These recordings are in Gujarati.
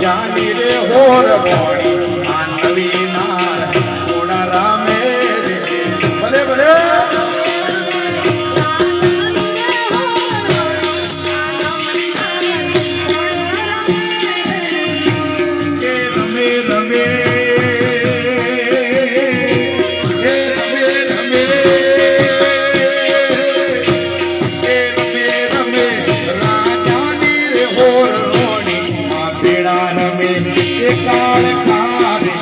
જાની રે હોર મોડી પીણાન મેં કાળ ખારી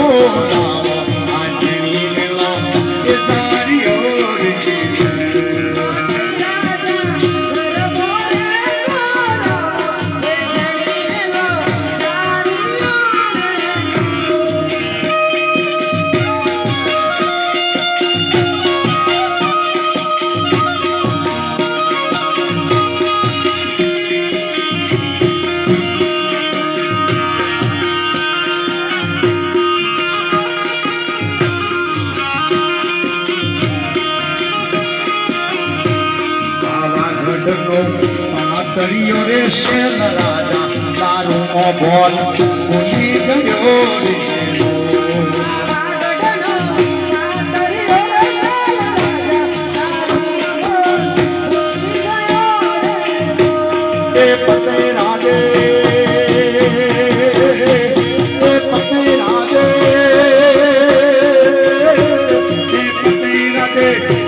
Oh, ભૂલી ગયો રે શેલ રાજા તારું અભોલ ભૂલી ગયો પતે રાજે ચાલ્યો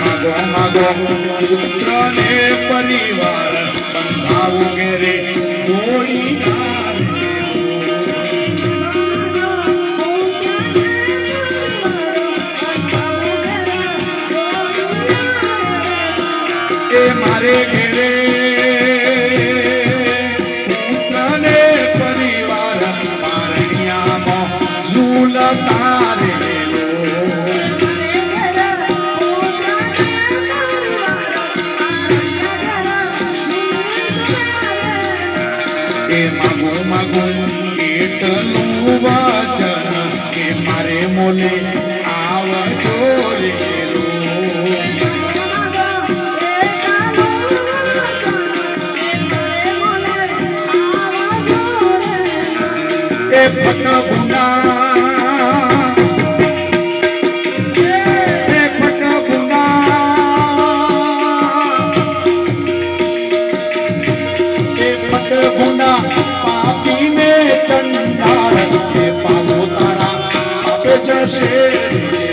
માગો માગો પુત્ર ને પરિવાર મારે એ માગો માગો એટલું વાચન કે મારે મોલે આવજો રે એ ફટભુના એ cheiro